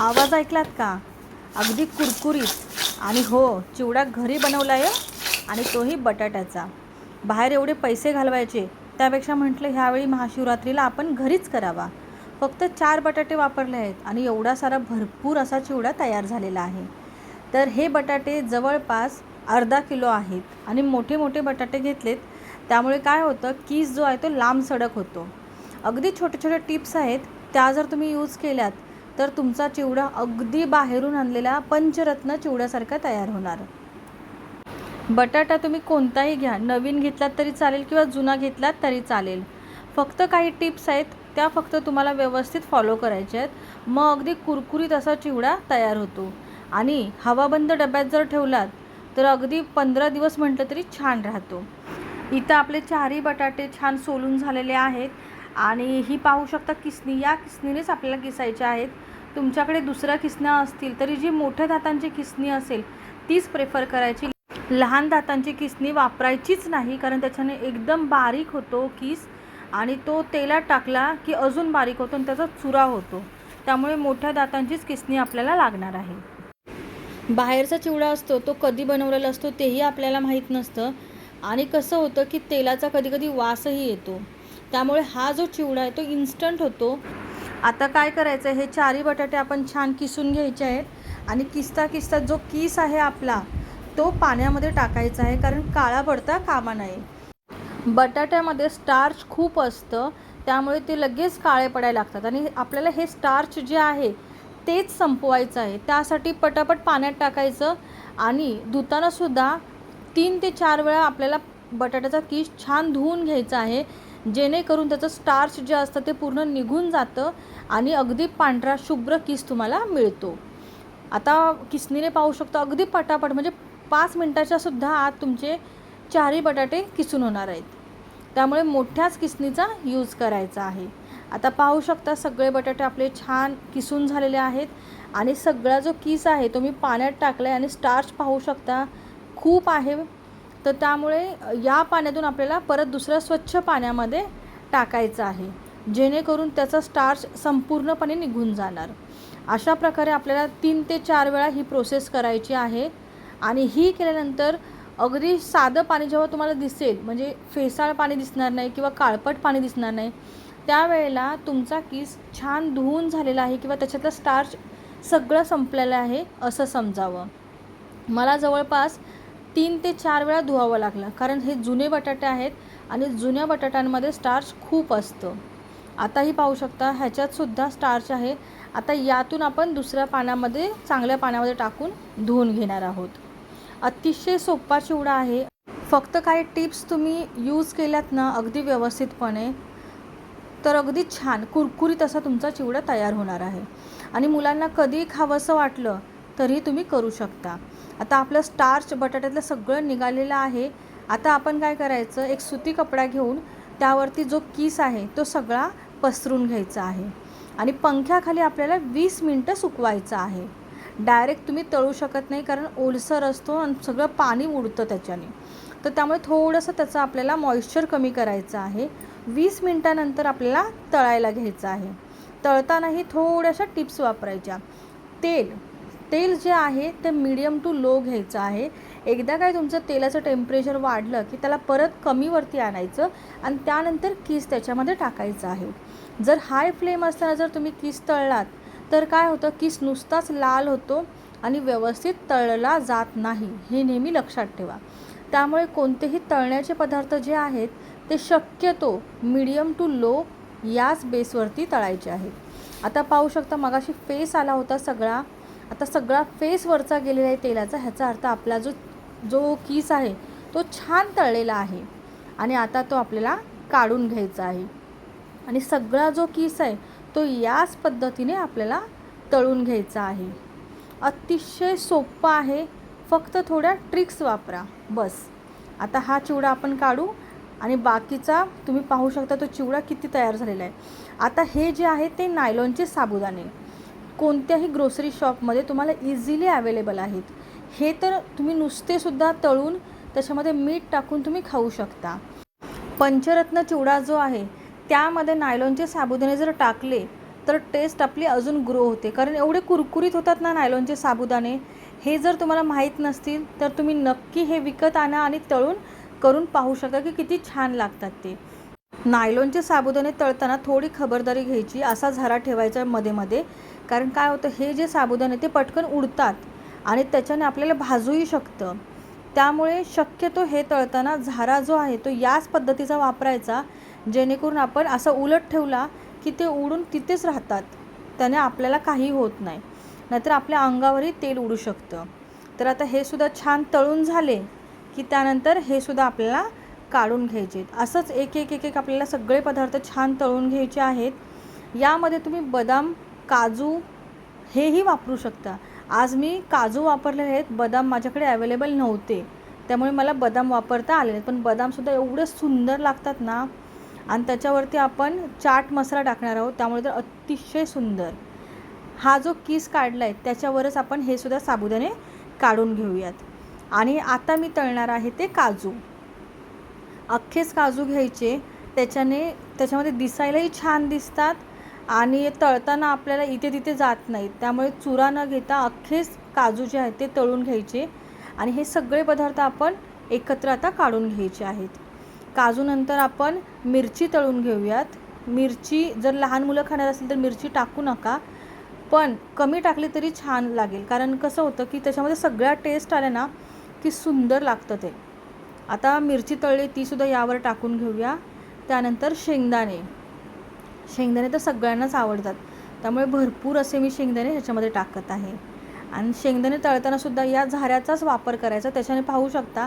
आवाज ऐकलात का? अगदी कुरकुरीत. आणि हो चिवडा घरी बनवला आहे आणि तोही बटाट्याचा. बाहेर एवढे पैसे घालवायचे त्यापेक्षा म्हटलं ह्यावेळी महाशिवरात्रीला आपण घरीच करावा. फक्त चार बटाटे वापरले आहेत आणि एवढा सारा भरपूर असा चिवडा तयार झालेला आहे. तर हे बटाटे जवळपास अर्धा किलो आहेत आणि मोठे मोठे बटाटे घेतलेत. त्यामुळे काय होतं कीस जो आहे तो लांब सडक होतो. अगदी छोटे छोटे टिप्स आहेत त्या जर तुम्ही यूज केल्यात तर तुमचा चिवडा अगदी बाहेरून आणलेला पंचरत्न चिवड्यासारखा तयार होणार. बटाटा तुम्ही कोणताही घ्या नवीन घेतलात तरी चालेल किंवा जुना घेतलात तरी चालेल. फक्त काही टिप्स आहेत त्या फक्त तुम्हाला व्यवस्थित फॉलो करायच्या आहेत. मग अगदी कुरकुरीत असा चिवडा तयार होतो. आणि हवाबंद डब्यात जर ठेवलात तर अगदी पंधरा दिवस म्हटलं तरी छान राहतो. इथं आपले चारही बटाटे छान सोलून झालेले आहेत. आणि ही पाहू शकता किसनी या किसनीनेच आपल्याला किसायच्या आहेत. तुमच्याकडे दुसऱ्या किसण्या असतील तरी जी मोठ्या दातांची किसणी असेल तीच प्रेफर करायची. लहान दातांची किसणी वापरायचीच नाही कारण त्याच्याने एकदम बारीक होतो किस आणि तो तेलात टाकला की अजून बारीक होतो आणि त्याचा चुरा होतो. त्यामुळे मोठ्या दातांचीच किसणी आपल्याला लागणार आहे. बाहेरचा चिवडा असतो तो कधी बनवलेला असतो तेही आपल्याला माहीत नसतं आणि कसं होतं की तेलाचा कधी कधी वासही येतो. त्यामुळे हा जो चिवडा आहे तो इन्स्टंट होतो. आता काय करायचं आहे हे चारही बटाटे आपण छान किसून घ्यायचे आहेत. आणि किसता किसता जो किस आहे आपला तो पाण्यामध्ये टाकायचा आहे कारण काळा पडता कामा नाही. बटाट्यामध्ये स्टार्च खूप असतं त्यामुळे ते लगेच काळे पडायला लागतात. आणि आपल्याला हे स्टार्च जे आहे तेच संपवायचं आहे. त्यासाठी पटापट पाण्यात टाकायचं आणि धुतानासुद्धा तीन ते चार वेळा आपल्याला बटाट्याचा किस छान धुवून घ्यायचा आहे. जेणेकरून त्याचं स्टार्च जे असतं ते पूर्ण निघून जातं आणि अगदी पांढरा शुभ्र किस तुम्हाला मिळतो. आता किसनीने पाहू शकतो अगदी पटापट म्हणजे पाच मिनटाच्या सुद्धा आत तुमचे चारही बटाटे किसून होणार आहेत. त्यामुळे मोठ्याच किसनीचा यूज करायचा आहे. आता पाहू शकता सगळे बटाटे आपले छान किसून झालेले आहेत आणि सगळा जो किस आहे तो मी पाण्यात टाकला आहे आणि स्टार्च पाहू शकता खूप आहे. तर त्यामुळे या पाण्यातून आपल्याला परत दुसऱ्या स्वच्छ पाण्यामध्ये टाकायचं आहे. जेणेकरून त्याचा स्टार्च संपूर्णपणे निघून जाणार. अशा प्रकारे आपल्याला तीन ते चार वेळा ही प्रोसेस करायची आहे. आणि ही केल्यानंतर अगदी साधं पाणी जेव्हा तुम्हाला दिसेल म्हणजे फेसाळ पाणी दिसणार नाही किंवा काळपट पाणी दिसणार नाही त्यावेळेला तुमचा किस छान धुवून झालेला आहे किंवा त्याच्यातलं स्टार्च सगळं संपलेलं आहे असं समजावं. मला जवळपास तीन ते चार वेळा धुवावं लागलं. कारण हे जुने बटाटे आहेत आणि जुन्या बटाट्यांमध्ये स्टार्च खूप असतं. आताही पाहू शकता ह्याच्यातसुद्धा स्टार्च आहे. आता यातून आपण दुसऱ्या पाण्यामध्ये चांगल्या पाण्यामध्ये टाकून धुवून घेणार आहोत. अतिशय सोपा चिवडा आहे. फक्त काही टिप्स तुम्ही यूज केल्यात ना अगदी व्यवस्थितपणे तर अगदी छान कुरकुरीत असा तुमचा चिवडा तयार होणार आहे. आणि मुलांना कधी खावंसं वाटलं तरी तुम्ही करू शकता. आता आपलं स्टार्च बटाट्यातलं सगळं निघालेलं आहे. आता आपण काय करायचं एक सुती कपडा घेऊन त्यावरती जो किस आहे तो सगळा पसरून घ्यायचा आहे. आणि पंख्याखाली आपल्याला वीस मिनटं सुकवायचं आहे. डायरेक्ट तुम्ही तळू शकत नाही कारण ओलसर असतो आणि सगळं पाणी उडतं त्याच्याने. तर त्यामुळे थोडंसं त्याचं आपल्याला मॉइश्चर कमी करायचं आहे. वीस मिनटानंतर आपल्याला तळायला घ्यायचं आहे. तळतानाही थोड्याशा टिप्स वापरायच्या. तेल. तेल जे आहे ते मीडियम टू लो घ्यायचं आहे. एकदा काय तुमचं तेलाचं टेम्परेचर वाढलं की त्याला परत कमीवरती आणायचं आणि त्यानंतर किस त्याच्यामध्ये टाकायचं आहे. जर हाय फ्लेम असताना जर तुम्ही किस तळलात तर काय होतं? किस नुसताच लाल होतो आणि व्यवस्थित तळला जात नाही. हे नेहमी लक्षात ठेवा. त्यामुळे कोणतेही तळण्याचे पदार्थ जे आहेत ते शक्यतो मीडियम टू लो याच बेसवरती तळायचे आहेत आता पाहू शकता मगाशी फेस आला होता सगळा. आता सगळा फेस वरचा गेलेला आहे तेलाचा ह्याचा अर्थ आपला जो जो किस आहे तो छान तळलेला आहे. आणि आता तो आपल्याला काढून घ्यायचा आहे. आणि सगळा जो किस आहे तो याच पद्धतीने आपल्याला तळून घ्यायचा आहे. अतिशय सोप्पा आहे. फक्त थोड्या ट्रिक्स वापरा. बस. आता हा चिवडा आपण काढू आणि बाकीचा तुम्ही पाहू शकता तो चिवडा किती तयार झालेला आहे. आता हे जे आहे ते नायलॉनचे साबुदाणे. कोणत्याही ग्रोसरी शॉपमध्ये तुम्हाला इझिली अवेलेबल आहेत. हे तर तुम्ही नुसतेसुद्धा तळून त्याच्यामध्ये मीठ टाकून तुम्ही खाऊ शकता. पंचरत्न चिवडा जो आहे त्यामध्ये नायलॉनचे साबुदाणे जर टाकले तर टेस्ट आपली अजून ग्रो होते. कारण एवढे कुरकुरीत होतात ना नायलॉनचे साबुदाणे हे जर तुम्हाला माहीत नसतील तर तुम्ही नक्की हे विकत आणा आणि तळून करून पाहू शकता की किती छान लागतात ते. नायलॉनचे साबुदाणे तळताना थोडी खबरदारी घ्यायची असा झरा ठेवायचा मध्ये मध्ये. कारण काय होतं हे जे साबुदाणे ते पटकन उडतात आणि त्याच्याने आपल्याला भाजूही शकतं. त्यामुळे शक्यतो हे तळताना झारा जो आहे तो याच पद्धतीचा वापरायचा. जेणेकरून आपण असा उलट ठेवला की ते उडून तिथेच राहतात. त्याने आपल्याला काही होत नाही. नाहीतर आपल्या अंगावरही तेल उडू शकतं. तर आता हे सुद्धा छान तळून झाले की त्यानंतर हे सुद्धा आपल्याला काढून घ्यायचे आहेत. असंच एक एक एक एक आपल्याला सगळे पदार्थ छान तळून घ्यायचे आहेत. यामध्ये तुम्ही बदाम काजू हेही वापरू शकता. आज मी काजू वापरलेले आहेत. बदाम माझ्याकडे अवेलेबल नव्हते. त्यामुळे मला बदाम वापरता आले नाहीत. पण बदामसुद्धा एवढे सुंदर लागतात ना. आणि त्याच्यावरती आपण चाट मसाला टाकणार आहोत. त्यामुळे तर अतिशय सुंदर. हा जो किस काढला आहे त्याच्यावरच आपण हे सुद्धा साबुदाणे काढून घेऊयात. आणि आता मी तळणार आहे ते काजू. अख्खेच काजू घ्यायचे. त्याच्याने त्याच्यामध्ये दिसायलाही छान दिसतात आणि तळताना आपल्याला इथे तिथे जात नाहीत. त्यामुळे चुरा न घेता अख्खेच काजू जे आहेत ते तळून घ्यायचे आणि हे सगळे पदार्थ आपण एकत्र आता काढून घ्यायचे आहेत. काजूनंतर आपण मिरची तळून घेऊयात. मिरची जर लहान मुलं खाणार असेल तर मिरची टाकू नका पण कमी टाकली तरी छान लागेल. कारण कसं होतं की त्याच्यामध्ये सगळ्या टेस्ट आल्या ना की सुंदर लागतं ते. आता मिरची तळली तीसुद्धा यावर टाकून घेऊया. त्यानंतर शेंगदाणे. शेंगदाणे तर सगळ्यांनाच आवडतात. त्यामुळे भरपूर असे मी शेंगदाणे ह्याच्यामध्ये टाकत आहे. आणि शेंगदाणे तळतानासुद्धा या झाऱ्याचाच वापर करायचा त्याच्याने पाहू शकता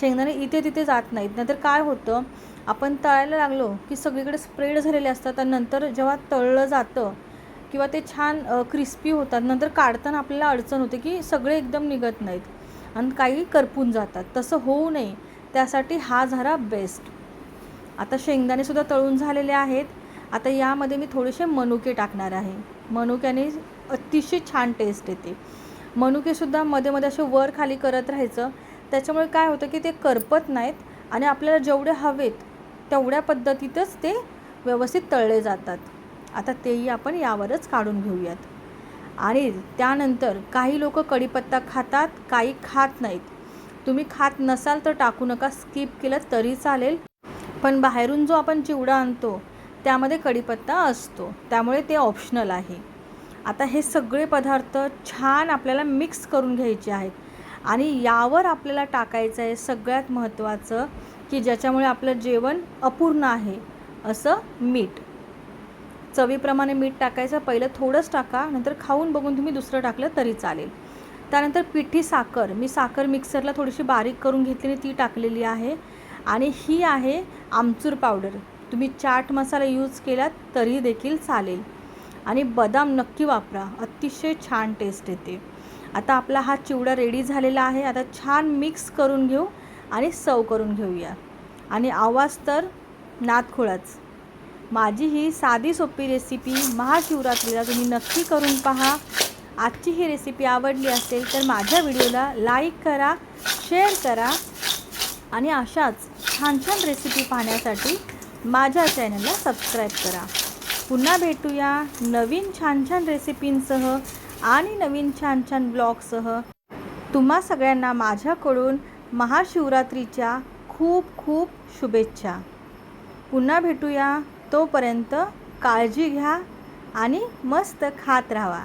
शेंगदाणे इथे तिथे जात नाहीत. नाहीतर काय होतं आपण तळायला लागलो की सगळीकडे स्प्रेड झालेले असतात आणि नंतर जेव्हा तळलं जातं किंवा ते छान क्रिस्पी होतात नंतर काढताना आपल्याला अडचण होते की सगळे एकदम निघत नाहीत. आणि काही करपून जातात. तसं होऊ नये. त्यासाठी हा झारा बेस्ट आता शेंगदाणेसुद्धा तळून झालेले आहेत. आता यामध्ये मी थोडेसे मनुके टाकणार आहे. मनुक्याने अतिशय छान टेस्ट येते. मनुकेसुद्धा मध्ये मध्ये असे वर खाली करत राहायचं. त्याच्यामुळे काय होतं की ते करपत नाहीत आणि आपल्याला जेवढे हवेत तेवढ्या पद्धतीतच ते व्यवस्थित तळले जातात. आता तेही आपण यावरच काढून घेऊयात. आणि त्यानंतर काही लोक कढीपत्ता खातात काही खात नाहीत. तुम्ही खात नसाल तर टाकू नका स्किप केलं तरी चालेल. पण बाहेरून जो आपण चिवडा आणतो त्यामध्ये कढीपत्ता असतो. त्यामुळे ते ऑप्शनल आहे. आता हे सगळे पदार्थ छान आपल्याला मिक्स करून घ्यायचे आहेत. आणि यावर आपल्याला टाकायचं आहे सगळ्यात महत्त्वाचं की ज्याच्यामुळे आपलं जेवण अपूर्ण आहे. असं मीठ. चवीप्रमाणे मीठ टाकायचं. पहिलं थोडंच टाका नंतर खाऊन बघून तुम्ही दुसरं टाकलं तरी चालेल. त्यानंतर पिठी साखर. मी साखर मिक्सरला थोडीशी बारीक करून घेतलेली ती टाकलेली आहे. आणि ही आहे आमचूर पावडर. तुम्ही चाट मसाला यूज केलात तरी देखील चालेल. आणि बदाम नक्की वापरा. अतिशय छान टेस्ट येते. आता आपला हा चिवडा रेडी झालेला आहे. आता छान मिक्स करून घेऊ आणि सव करून घेऊया. आणि आवाज तर नादखोळाच. माझी ही साधी सोपी रेसिपी महाशिवरात्रीला तुम्ही नक्की करून पहा. आजची ही रेसिपी आवडली असेल तर माझ्या व्हिडिओला लाईक करा शेअर करा आणि अशाच छान छान रेसिपी पाहण्यासाठी माझ्या चॅनलला सबस्क्राईब करा. पुन्हा भेटूया नवीन छान छान रेसिपींसह आणि नवीन छान छान ब्लॉगसह तुम्हा सगळ्यांना माझ्याकडून महाशिवरात्रीच्या खूप खूप शुभेच्छा. पुन्हा भेटूया तोपर्यंत काळजी घ्या आणि मस्त खात राहा.